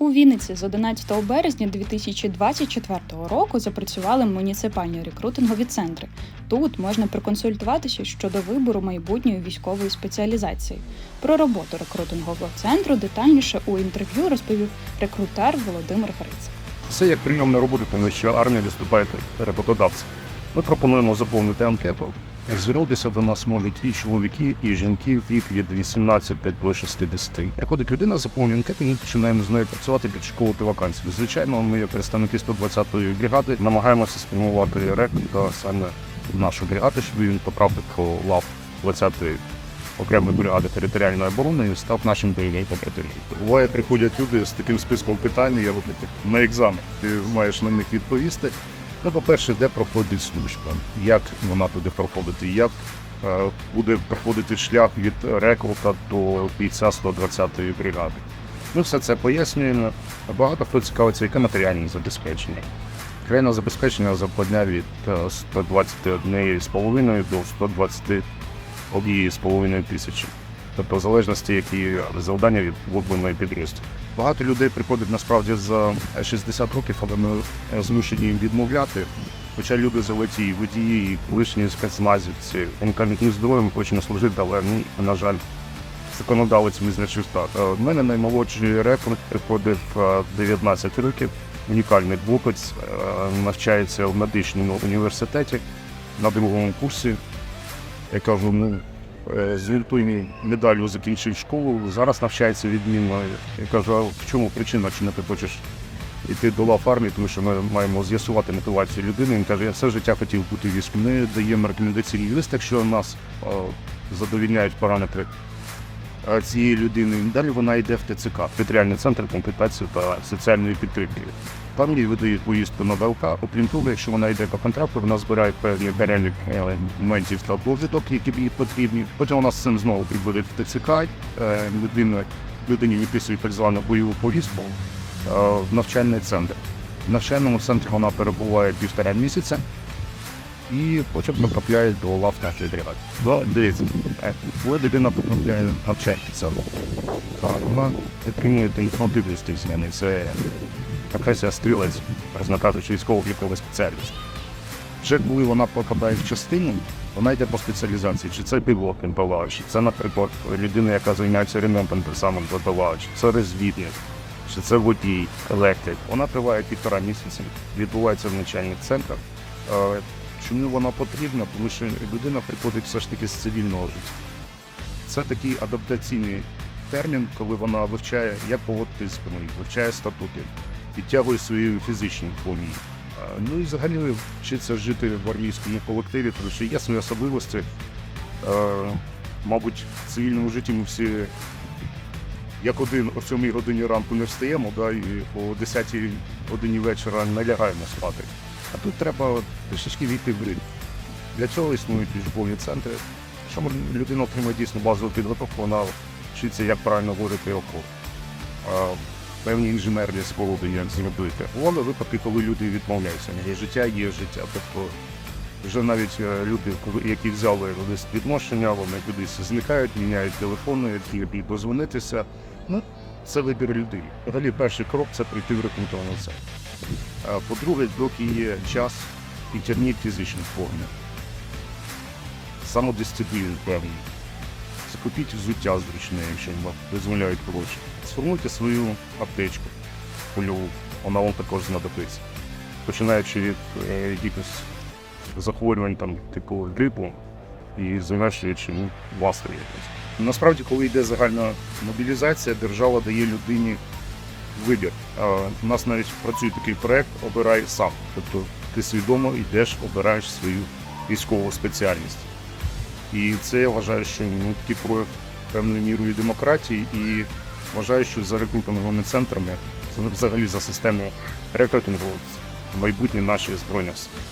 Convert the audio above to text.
У Вінниці з 11 березня 2024 року запрацювали муніципальні рекрутингові центри. Тут можна проконсультуватися щодо вибору майбутньої військової спеціалізації. Про роботу рекрутингового центру детальніше у інтерв'ю розповів рекрутер Володимир Гриць. Це як прийом на роботу, тому що армія виступає роботодавцем. Ми пропонуємо заповнити анкету. Звернутися до нас можуть і чоловіки, і жінки вік від 18 до 60. Приходить людина, заповнює анкету, ми починаємо з нею працювати, підшковувати вакансії. Звичайно, ми, як представники 120-ї бригади, намагаємося спрямувати рекрута саме в нашу бригаду, щоб він потрапив до лав 20-ї окремої бригади територіальної оборони і став нашим бойовим побратимом. Буває, приходять люди з таким списком питань, я роблю на екзамен. Ти маєш на них відповісти. Ну, по-перше, де проходить служба, як вона туди проходить, як е, буде проходити шлях від рекрута до бійця 120-ї бригади. Ми все це пояснюємо. Багато хто цікавиться, яке матеріальне забезпечення. Крайне забезпечення западня від е, 121,5 до 121,5 тисячі. Тобто, в залежності, які завдання від виборної підросту. Багато людей приходять насправді за 60 років, але ми е, змушені їм відмовляти. Хоча люди золоті, водії, і колишні спецназівці, інкомітні здоров'ям хочемо служити, але ні, на жаль, законодавець визначив так. Е, В мене наймолодший рекорд приходив е, 19 років, унікальний хлопець, е, навчається в медичному університеті на другому курсі. Я кажу, ну, е, з медаллю закінчив школу, зараз навчається відмінно. Я кажу, а в чому причина, чи не ти хочеш йти до лав армії, тому що ми маємо з'ясувати мотивацію людини. Він каже, я все життя хотів бути військом. Ми даємо рекомендаційний лист, якщо нас е, задовільняють параметри е, цієї людини. Далі вона йде в ТЦК, територіальний центр компетенції та соціальної підтримки. Їй видають поїздку на ВЛК. Окрім того, якщо вона йде по контракту, вона збирає певні перелік е, моментів та розвиток, які їй потрібні. Потім вона з цим знову приходить в ТЦК. е, Людина, людині виписують так звану бойову повістку е, в навчальний центр. В навчальному центрі вона перебуває півтора місяця і потім потрапляє до лав нашої. Да, дивіться, коли людина потрапляє так, вона отримує інформативність зміни. Це професія стрілець, кажучи, військово-ліковий спеціальність. Вже коли вона попадає в частину, вона йде по спеціалізації, чи це пілот МПЛА, чи це, наприклад, людина, яка займається ремонтом тим самим МПЛА, чи це розвідник, чи це водій, електрик. Вона триває півтора місяці, відбувається в навчальних центрах. Чому вона потрібна? Тому що людина приходить все ж таки з цивільного життя. Це такий адаптаційний термін, коли вона вивчає, як поводитись з вивчає статути, підтягує свої фізичні помії. Ну і взагалі вчиться жити в армійському колективі, тому що є свої особливості. Мабуть, в цивільному житті ми всі як один о 7 годині ранку не встаємо, да, і о 10 годині вечора не лягаємо спати. А тут треба трішечки війти в ритм. Для цього існують учбові центри. Якщо людина отримує дійсно базову підготовку, вона вчиться, як правильно водити окоп. Певні інженерні споруди, як зробити. Бували випадки, коли люди відмовляються. Є життя, є життя. Тобто вже навіть е, люди, які взяли лист відношення, вони кудись зникають, міняють телефони, і дозвонитися. Ну, це вибір людини. Взагалі, перший крок це прийти в рекрутований центр. А, По-друге, доки є час, підтягніть фізичну форму. Самодисципліну певну. Закупіть взуття зручне, якщо вам дозволяють гроші. Сформуйте свою аптечку польову, вона вам також знадобиться. Починаючи від е, якихось захворювань там, типу грипу і завершуючи ну, власне якось. Насправді, коли йде загальна мобілізація, держава дає людині вибір. У нас навіть працює такий проект Обирай сам. Тобто ти свідомо йдеш, обираєш свою військову спеціальність. І це я вважаю, що ну, такий прояв певною мірою демократії і вважаю, що за рекрутинговими центрами, взагалі за системою рекрутингу, майбутнє наші збройні сили.